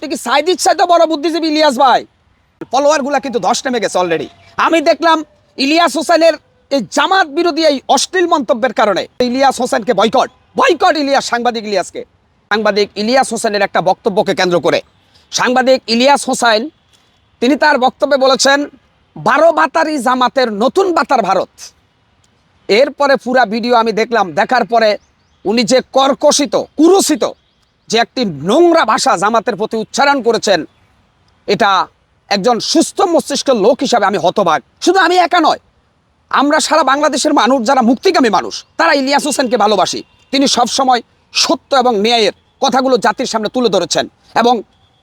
আপনি কি সাইদির চাইতে বড় বুদ্ধিজীবী ইলিয়াস ভাই? ফলোয়ারগুলা কিন্তু ধস নেমে গেছে অলরেডি আমি দেখলাম ইলিয়াস হোসেনের এই জামাত বিরোধী এই অশ্লীল মন্তব্যের কারণে। ইলিয়াস হোসেনকে বয়কট বয়কট ইলিয়াস সাংবাদিক ইলিয়াসকে। সাংবাদিক ইলিয়াস হোসেনের একটা বক্তব্যকে কেন্দ্র করে। সাংবাদিক ইলিয়াস হোসেন তিনি তার বক্তব্যে বলেছেন বারো বাতারি জামাতের নতুন বাতার ভারত। এরপরে পুরা ভিডিও আমি দেখলাম দেখার পরে উনি যে কর্কশিত কুরুষিত যে একটি নোংরা ভাষা জামাতের প্রতি উচ্চারণ করেছেন, এটা একজন সুস্থ মস্তিষ্কের লোক হিসাবে আমি হতবাক শুধু আমি একা নয়, আমরা সারা বাংলাদেশের মানুষ, যারা মুক্তিকামী মানুষ, তারা ইলিয়াস হোসেনকে ভালোবাসি। তিনি সবসময় সত্য এবং ন্যায়ের কথাগুলো জাতির সামনে তুলে ধরেছেন এবং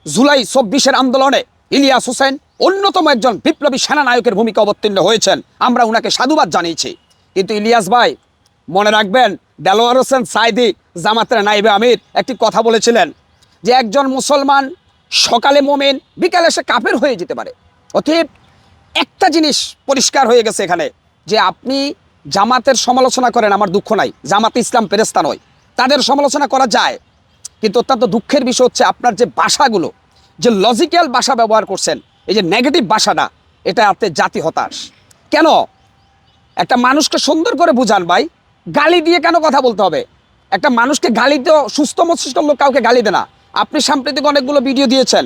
জুলাই চব্বিশের আন্দোলনে ইলিয়াস হোসেন অন্যতম একজন বিপ্লবী সেনানায়কের ভূমিকা অবতীর্ণ হয়েছেন। আমরা ওনাকে সাধুবাদ জানিয়েছি। কিন্তু ইলিয়াস ভাই মনে রাখবেন, দেলোয়ার হোসেন সাইদি জামাতের নাইবে আমির একটি কথা বলেছিলেন যে একজন মুসলমান সকালে মোমেন, বিকালে সে কাপের হয়ে যেতে পারে। অতএব একটা জিনিস পরিষ্কার হয়ে গেছে এখানে, যে আপনি জামাতের সমালোচনা করেন, আমার দুঃখ নাই, জামাত ইসলাম ফেরেস্তা নয়, তাদের সমালোচনা করা যায়, কিন্তু অত্যন্ত দুঃখের বিষয় হচ্ছে আপনার যে ভাষাগুলো যে লজিক্যাল ভাষা ব্যবহার করছেন, এই যে নেগেটিভ ভাষাটা এটা আপনি জাতি হতাশ। কেন? একটা মানুষকে সুন্দর করে বুঝান ভাই গালি দিয়ে কেন কথা বলতে হবে? একটা মানুষকে গালি তো সুস্থ মস্তিষ্ক লোক কাউকে গালি দেয় না। আপনি সাম্প্রতিক অনেকগুলো ভিডিও দিয়েছেন।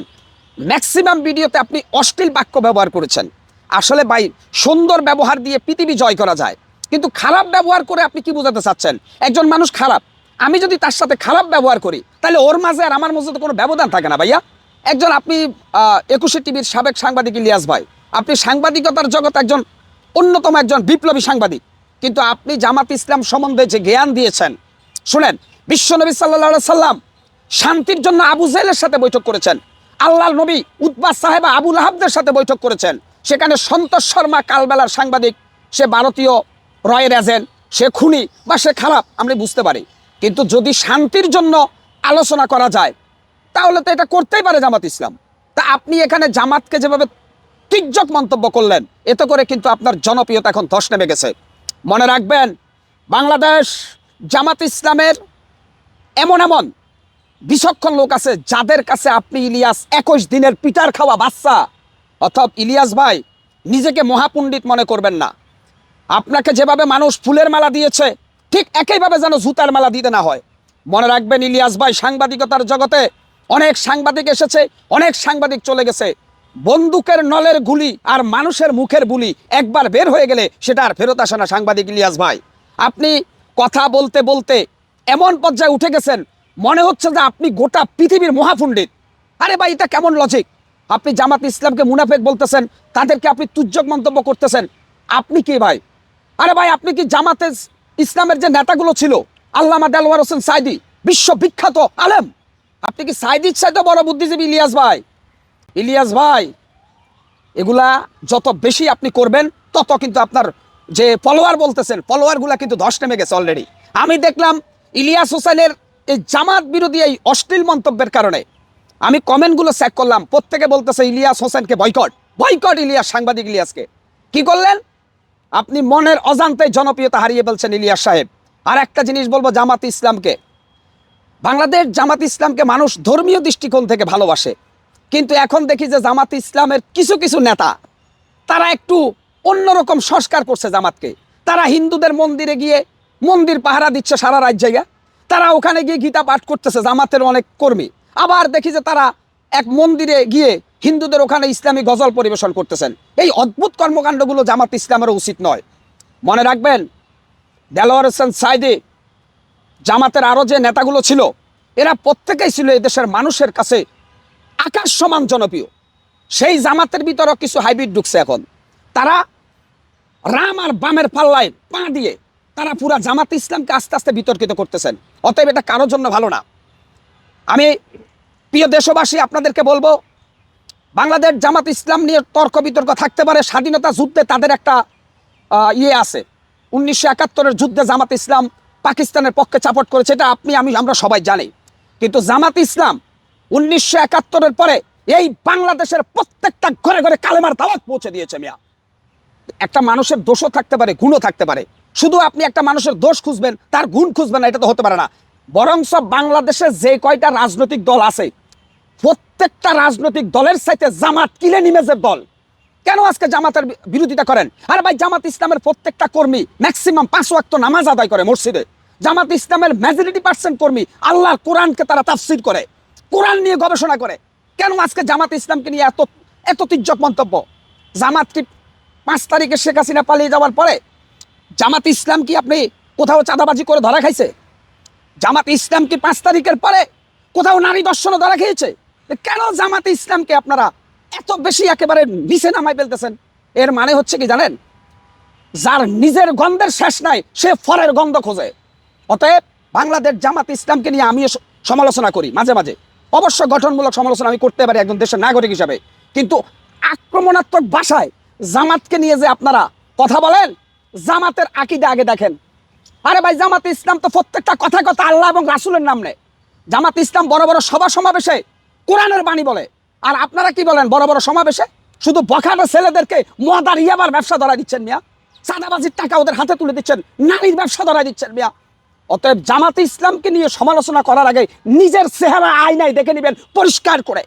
ম্যাক্সিমাম ভিডিওতে আপনি অশ্লীল বাক্য ব্যবহার করেছেন। আসলে ভাই, সুন্দর ব্যবহার দিয়ে পৃথিবী জয় করা যায়। কিন্তু খারাপ ব্যবহার করে আপনি কি বোঝাতে চাচ্ছেন? একজন মানুষ খারাপ। আমি যদি তার সাথে খারাপ ব্যবহার করি, তাহলে ওর মাঝে আর আমার মাঝে তো কোনো ব্যবধান থাকে না ভাইয়া। একজন আপনি একুশে টিভির সাবেক সাংবাদিক ইলিয়াস ভাই। আপনি সাংবাদিকতার জগৎ একজন অন্যতম একজন বিপ্লবী সাংবাদিক। কিন্তু আপনি জামাত ইসলাম সম্বন্ধে যে জ্ঞান দিয়েছেন, শুনেন, বিশ্বনবী সাল্লা সাল্লাম শান্তির জন্য আবু জাহেলের সাথে বৈঠক করেছেন আল্লাহ নবী উদ্বা সাহেবা আবুল আহাবদের সাথে বৈঠক করেছেন, সেখানে সন্তোষ শর্মা কালবেলার সাংবাদিক, সে ভারতীয় রয়ের এজেন্ট, সে খুনি বা সে খারাপ, আমরা বুঝতে পারি। কিন্তু যদি শান্তির জন্য আলোচনা করা যায়, তাহলে তো এটা করতেই পারে জামাত ইসলাম। তা আপনি এখানে জামাতকে যেভাবে তির্যক মন্তব্য করলেন, এতে করে কিন্তু আপনার জনপ্রিয়তা এখন ধস নেমে গেছে। মনে রাখবেন, বাংলাদেশ জামাত ইসলামের এমন এমন বিচক্ষণ লোক আছে যাদের কাছে আপনি ইলিয়াস একুশ দিনের পিটার খাওয়া বাচ্চা। অথব ইলিয়াস ভাই, নিজেকে মহাপণ্ডিত মনে করবেন না। আপনাকে যেভাবে মানুষ ফুলের মালা দিয়েছে, ঠিক একইভাবে যেন জুতার মালা দিতে না হয়। মনে রাখবেন, ইলিয়াস ভাই সাংবাদিকতার জগতে অনেক সাংবাদিক এসেছে, অনেক সাংবাদিক চলে গেছে। বন্দুকের নলের গুলি আর মানুষের মুখের বুলি একবার বের হয়ে গেলে সেটা আর ফেরত আসে না সাংবাদিক ইলিয়াস ভাই। আপনি কথা বলতে বলতে এমন পর্যায়ে উঠে গেছেন, মনে হচ্ছে যে আপনি গোটা পৃথিবীর মহাপণ্ডিত। আরে ভাই, এটা কেমন লজিক আপনি জামাত ইসলামকে মুনাফেক বলতেছেন, তাদেরকে আপনি তুজ্জক মন্তব্য করতেছেন। আপনি কি ভাই? আরে ভাই, আপনি কি জামাতে ইসলামের যে নেতাগুলো ছিল, আল্লামা দেলওয়ার হোসেন সাইদি, বিশ্ববিখ্যাত আলেম? আপনি কি সাইদির চাইতে বড় বুদ্ধিজীবী ইলিয়াস ভাই? ইলিয়াস ভাই, এগুলা যত বেশি আপনি করবেন, তত কিন্তু আপনার যে ফলোয়ার বলতেছেন ফলোয়ারগুলা কিন্তু ধস নেমে গেছে অলরেডি আমি দেখলাম ইলিয়াস হোসেনের এই জামাত বিরোধী এই অশ্লীল মন্তব্যের কারণে। আমি কমেন্টগুলো চেক করলাম, প্রত্যেকে বলতেছে ইলিয়াস হোসেনকে বয়কট বয়কট ইলিয়াস, সাংবাদিক ইলিয়াসকে। কি করলেন? আপনি মনের অজান্তে জনপ্রিয়তা হারিয়ে ফেলছেন ইলিয়াস সাহেব। আর একটা জিনিস বলব জামাত ইসলামকে। বাংলাদেশ জামাত ইসলামকে মানুষ ধর্মীয় দৃষ্টিকোণ থেকে ভালোবাসে। কিন্তু এখন দেখি যে জামাত ইসলামের কিছু কিছু নেতা, তারা একটু অন্যরকম সংস্কার করছে জামাতকে। তারা হিন্দুদের মন্দিরে গিয়ে মন্দির পাহারা দিচ্ছে সারা রাত জায়গা। তারা ওখানে গিয়ে গীতা পাঠ করতেছে, জামাতের অনেক কর্মী। আবার দেখি যে তারা এক মন্দিরে গিয়ে হিন্দুদের ওখানে ইসলামী গজল পরিবেশন করতেছেন। এই অদ্ভুত কর্মকাণ্ডগুলো জামাত ইসলামের উচিত নয়। মনে রাখবেন, দেলোয়ার হোসেন সাইদি, জামাতের আরও যে নেতাগুলো ছিল, এরা প্রত্যেকেই ছিল এই দেশের মানুষের কাছে আকাশ সমান জনপ্রিয়। সেই জামাতের ভিতরেও কিছু হাইব্রিড ঢুকছে এখন। তারা রাম আর বামের পাল্লায় পা দিয়ে তারা পুরা জামাত ইসলামকে আস্তে আস্তে বিতর্কিত করতেছেন। অতএব এটা কারোর জন্য ভালো না। আমি প্রিয় দেশবাসী, আপনাদেরকে বলব, বাংলাদেশ জামাত ইসলাম নিয়ে তর্ক বিতর্ক থাকতে পারে, স্বাধীনতা যুদ্ধে তাদের একটা ইয়ে আছে। উনিশশো একাত্তরের যুদ্ধে জামাত ইসলাম পাকিস্তানের পক্ষে চাপট করেছে, এটা আপনি, আমি, আমরা সবাই জানি। কিন্তু জামাত ইসলাম উনিশশো একাত্তরের পরে এই বাংলাদেশের প্রত্যেকটা ঘরে ঘরে কালেমার দাওয়াত পৌঁছে দিয়েছে মিয়া। একটা মানুষের দোষও থাকতে পারে, গুণও থাকতে পারে। শুধু আপনি একটা মানুষের দোষ খুঁজবেন, তার গুণ খুঁজবেন না, এটা তো হতে পারে না। বরং সব বাংলাদেশে যে কয়টা রাজনৈতিক দল আছে, প্রত্যেকটা রাজনৈতিক দলের সাথে জামাত কিলে নিমেজের দল। কেন আজকে জামাতের বিরোধিতা করেন? আর ভাই, জামাত ইসলামের প্রত্যেকটা কর্মী ম্যাক্সিমাম পাঁচ ওয়াক্ত নামাজ আদায় করে মসজিদে। জামাত ইসলামের মেজরিটি পার্সেন্ট কর্মী আল্লাহর কোরআনকে তারা তাফসির করে। কোরআন নিয়ে গবেষণা করে। কেন আজকে জামাত ইসলামকে নিয়ে এত এত তির্যক মন্তব্য? জামাত কি পাঁচ তারিখে শেখ হাসিনা পালিয়ে যাওয়ার পরে জামাত ইসলাম কি আপনি কোথাও চাঁদাবাজি করে ধরা খাইছে? জামাত ইসলাম কি পাঁচ তারিখের পরে কোথাও নারী দর্শনে ধরা খেয়েছে? কেন জামাত ইসলামকে আপনারা এত বেশি একেবারে নিচে নামাই ফেলতেছেন? এর মানে হচ্ছে কি জানেন? যার নিজের গন্ধের শেষ নাই, সে ফরের গন্ধ খোঁজে। অতএব বাংলাদেশ জামাত ইসলামকে নিয়ে আমিও সমালোচনা করি, মাঝে মাঝে। অবশ্য গঠনমূলক সমালোচনা আমি করতে পারি একজন দেশের নাগরিক হিসাবে। কিন্তু আক্রমণাত্মক ভাষায় জামাতকে নিয়ে যে আপনারা কথা বলেন, জামাতের আকিদে আগে দেখেন। আরে ভাই, জামাত ইসলাম তো প্রত্যেকটা কথা কথা আল্লাহ এবং রাসুলের নাম নেয়। জামাত ইসলাম বড় বড় সভা সমাবেশে কোরআনের বাণী বলে। আর আপনারা কি বলেন, বড় বড় সমাবেশে? শুধু বখাটা ছেলেদেরকে মদার ইয়াবার ব্যবসা ধরা দিচ্ছেন মিয়া। চাঁদাবাজির টাকা ওদের হাতে তুলে দিচ্ছেন, নারীর ব্যবসা ধরা দিচ্ছেন মিয়া। অতএব জামাত ইসলামকে নিয়ে সমালোচনা করার আগে নিজের চেহারা আয়নায় দেখে নেবেন পরিষ্কার করে।